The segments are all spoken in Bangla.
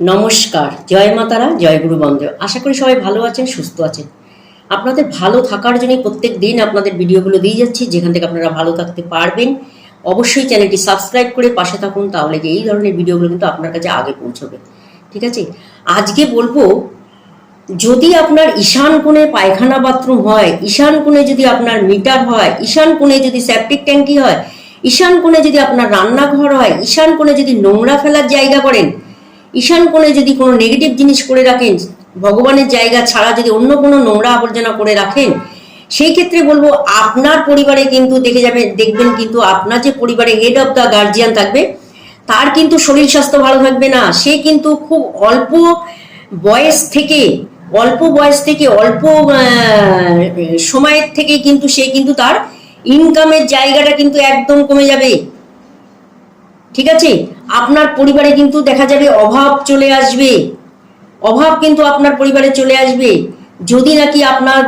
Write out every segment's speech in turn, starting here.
নমস্কার, জয় মাতারা, জয় গুরু বন্ধু। আশা করি সবাই ভালো আছেন, সুস্থ আছেন। আপনাদের ভালো থাকার জন্য প্রত্যেক দিন আপনাদের ভিডিওগুলো দিয়ে যাচ্ছি, যেখান থেকে আপনারা ভালো থাকতে পারবেন। অবশ্যই চ্যানেলটি সাবস্ক্রাইব করে পাশে থাকুন, তাহলে যে এই ধরনের ভিডিওগুলো কিন্তু আপনার কাছে আগে পৌঁছবে। ঠিক আছে? আজকে বলব, যদি আপনার ঈশান কোণে পায়খানা বাথরুম হয়, ঈশান কোণে যদি আপনার মিটার হয়, ঈশান কোণে যদি সেপটিক ট্যাঙ্কি হয়, ঈশান কোণে যদি আপনার রান্নাঘর হয়, ঈশান কোণে যদি নোংরা ফেলার জায়গা করেন ঈশান কোণে যদি কোনো নেগেটিভ জিনিস করে রাখেন, ভগবানের জায়গা ছাড়া যদি অন্য কোনো নোংরা আবর্জনা করে রাখেন, সেই ক্ষেত্রে বলব আপনার পরিবারে কিন্তু দেখে যাবেন, দেখবেন কিন্তু আপনার যে পরিবারে হেড অফ দ্য গার্জিয়ান থাকবে, তার কিন্তু শরীর স্বাস্থ্য ভালো থাকবে না। সে কিন্তু খুব অল্প বয়স থেকে, অল্প বয়স থেকে, অল্প সময়ের থেকে কিন্তু সে কিন্তু তার ইনকামের জায়গাটা কিন্তু একদম কমে যাবে। ঠিক আছে? আপনার পরিবারে কিন্তু দেখা যাবে অভাব চলে আসবে। অভাব কিন্তু আপনার পরিবারে চলে আসবে। যদি নাকি আপনার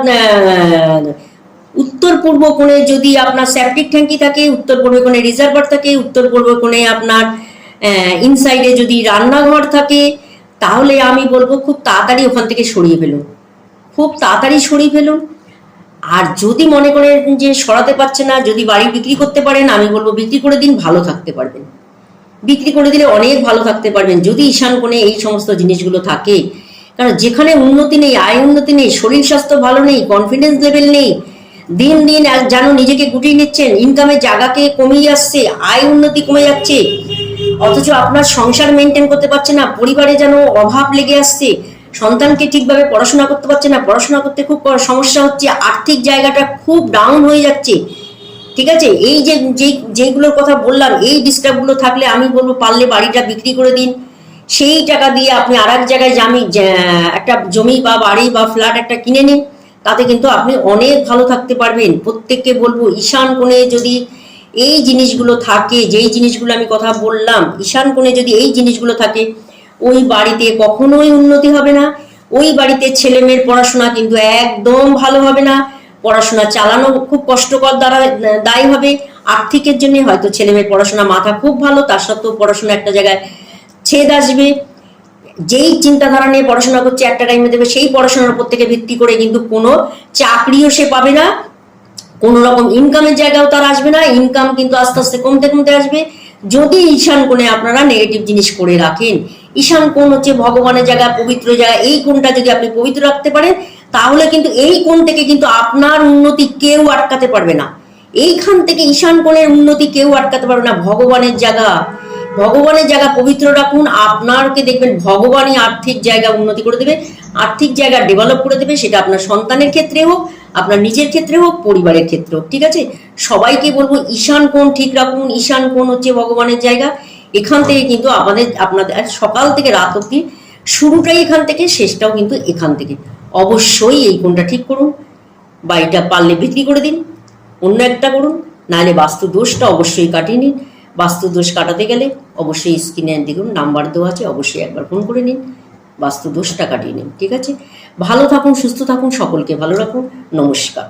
উত্তর পূর্ব কোণে যদি আপনার সেপটিক ট্যাঙ্কি থাকে, উত্তর পূর্ব কোণে রিজার্ভার থাকে, উত্তর পূর্ব কোণে আপনার ইনসাইডে যদি রান্নাঘর থাকে, তাহলে আমি বলব খুব তাড়াতাড়ি ওখান থেকে সরিয়ে ফেলুন। খুব তাড়াতাড়ি সরিয়ে ফেলুন। আর যদি মনে করেন যে সরাতে পারছে না, যদি বাড়ি বিক্রি করতে পারেন, আমি বলব বিক্রি করে দিন, ভালো থাকতে পারবেন। বিক্রি করে দিলে অনেক ভালো থাকতে পারবেন। যদি ঈশান কোণে এই সমস্ত জিনিসগুলো থাকে, কারণ যেখানে উন্নতি নেই, আয় উন্নতি নেই, শরীর স্বাস্থ্য ভালো নেই কনফিডেন্স লেভেল নেই, দিন দিন যেন নিজেকে গুটিয়ে নিচ্ছেন ইনকামের জায়গাকে কমিয়ে আসছে, আয় উন্নতি কমে যাচ্ছে। অথচ আপনার সংসার মেনটেন করতে পারছে না, পরিবারে যেন অভাব লেগে আসছে, সন্তানকে ঠিকভাবে পড়াশোনা করতে পারছে না, পড়াশোনা করতে খুব সমস্যা হচ্ছে, আর্থিক জায়গাটা খুব ডাউন হয়ে যাচ্ছে। ঠিক আছে? এই যে যেই যেইগুলোর কথা বললাম, এই ডিস্টার্বগুলো থাকলে আমি বলব, পারলে বাড়িটা বিক্রি করে দিন। সেই টাকা দিয়ে আপনি আর এক জায়গায় জামি একটা জমি বা বাড়ি বা ফ্ল্যাট একটা কিনে নিন। তাতে কিন্তু আপনি অনেক ভালো থাকতে পারবেন। প্রত্যেককে বলব, ঈশান কোণে যদি এই জিনিসগুলো থাকে, যেই জিনিসগুলো আমি কথা বললাম, ঈশান কোণে যদি এই জিনিসগুলো থাকে, ওই বাড়িতে কখনোই উন্নতি হবে না। ওই বাড়িতে ছেলে মেয়ের পড়াশোনা কিন্তু একদম ভালো হবে না। পড়াশোনা চালানো খুব কষ্টকর দ্বারা দায়ী হবে। আর্থিকের জন্য হয়তো ছেলে মেয়ের পড়াশোনা মাথা খুব ভালো, তার সত্ত্বেও পড়াশোনা একটা জায়গায় ছেদ আসবে। যেই চিন্তাধারা নিয়ে পড়াশোনা করছে একটা টাইমে দেবে, সেই পড়াশোনার উপর থেকে ভিত্তি করে কিন্তু কোনো চাকরিও সে পাবে না। কোনো রকম ইনকামের জায়গাও তার আসবে না। ইনকাম কিন্তু আস্তে আস্তে কমতে কমতে আসবে। যদি ঈশান কোণে আপনারা নেগেটিভ জিনিস করে রাখেন, ঈশান কোণ হচ্ছে ভগবানের জায়গা, পবিত্র জায়গা, এই কোণটা যদি আপনি পবিত্র রাখতে পারেন তাহলে কিন্তু এই কোণ থেকে কিন্তু আপনার উন্নতি কেউ আটকাতে পারবে না। এইখান থেকে ঈশান কোণের উন্নতি কেউ আটকাতে পারবে না। ভগবানের জায়গা ভগবানের জায়গা পবিত্র রাখুন। আপনারকে দেখবেন ভগবানই আর্থিক জায়গা উন্নতি করে দেবে। আর্থিক জায়গা ডেভেলপ করে দেবে। সেটা আপনার সন্তানের ক্ষেত্রে হোক, আপনার নিজের ক্ষেত্রে হোক, পরিবারের ক্ষেত্রে হোক, ঠিক আছে? সবাইকে বলব, ঈশান কোণ ঠিক রাখুন। ঈশান কোণ হচ্ছে ভগবানের জায়গা। এখান থেকে কিন্তু আমাদের, আপনাদের, সকাল থেকে রাত অব্দি শুরুটাই এখান থেকে, শেষটাও কিন্তু এখান থেকে। অবশ্যই এই কোনটা ঠিক করুন বাড়িটা পারলে বিক্রি করে দিন, অন্য একটা করুন, নাহলে বাস্তু দোষটা অবশ্যই কাটিয়ে নিন। বাস্তু দোষ কাটাতে গেলে অবশ্যই স্ক্রিনে দেখুন নাম্বার দেওয়া আছে, অবশ্যই একবার ফোন করে নিন বাস্তু দোষটা কাটিয়ে নিন, ঠিক আছে? ভালো থাকুন, সুস্থ থাকুন, সকলকে ভালো রাখুন, নমস্কার।